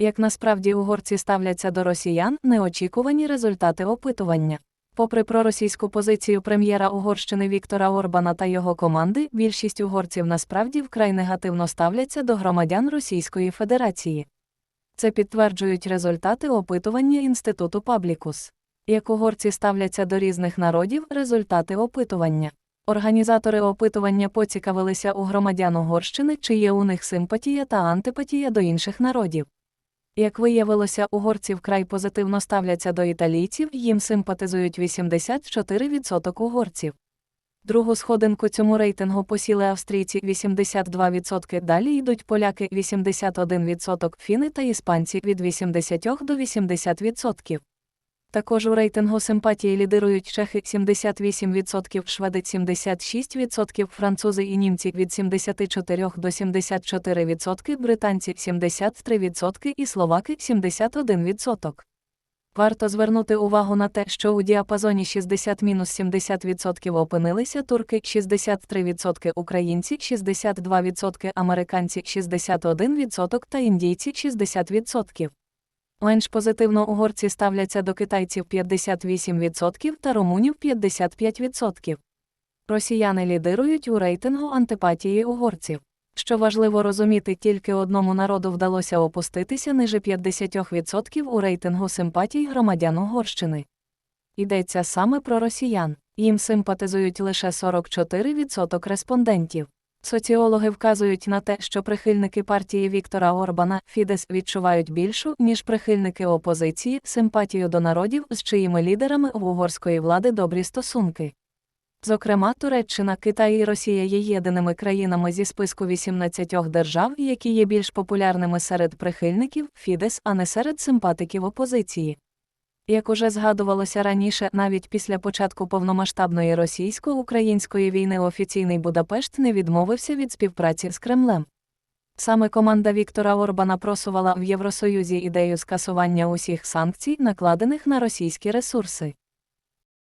Як насправді угорці ставляться до росіян, неочікувані результати опитування. Попри проросійську позицію прем'єра Угорщини Віктора Орбана та його команди, більшість угорців насправді вкрай негативно ставляться до громадян Російської Федерації. Це підтверджують результати опитування Інституту Паблікус. Як угорці ставляться до різних народів, результати опитування. Організатори опитування поцікавилися у громадян Угорщини, чи є у них симпатія та антипатія до інших народів. Як виявилося, угорці вкрай позитивно ставляться до італійців, їм симпатизують 84% угорців. Другу сходинку цьому рейтингу посіли австрійці 82%, далі йдуть поляки 81%, фіни та іспанці від 80 до 80%. Також у рейтингу симпатії лідирують чехи 78%, шведи 76%, французи і німці від 74 до 74%, британці 73% і словаки 71%. Варто звернути увагу на те, що у діапазоні 60-70% опинилися турки 63%, українці 62%, американці 61% та індійці 60%. Менш позитивно угорці ставляться до китайців 58% та румунів 55%. Росіяни лідирують у рейтингу антипатії угорців. Що важливо розуміти, тільки одному народу вдалося опуститися ниже 50% у рейтингу симпатій громадян Угорщини. Йдеться саме про росіян. Їм симпатизують лише 44% респондентів. Соціологи вказують на те, що прихильники партії Віктора Орбана Фідес відчувають більшу, ніж прихильники опозиції, симпатію до народів, з чиїми лідерами в угорської влади добрі стосунки. Зокрема, Туреччина, Китай і Росія є єдиними країнами зі списку 18 держав, які є більш популярними серед прихильників Фідес, а не серед симпатиків опозиції. Як уже згадувалося раніше, навіть після початку повномасштабної російсько-української війни офіційний Будапешт не відмовився від співпраці з Кремлем. Саме команда Віктора Орбана просувала в Євросоюзі ідею скасування усіх санкцій, накладених на російські ресурси.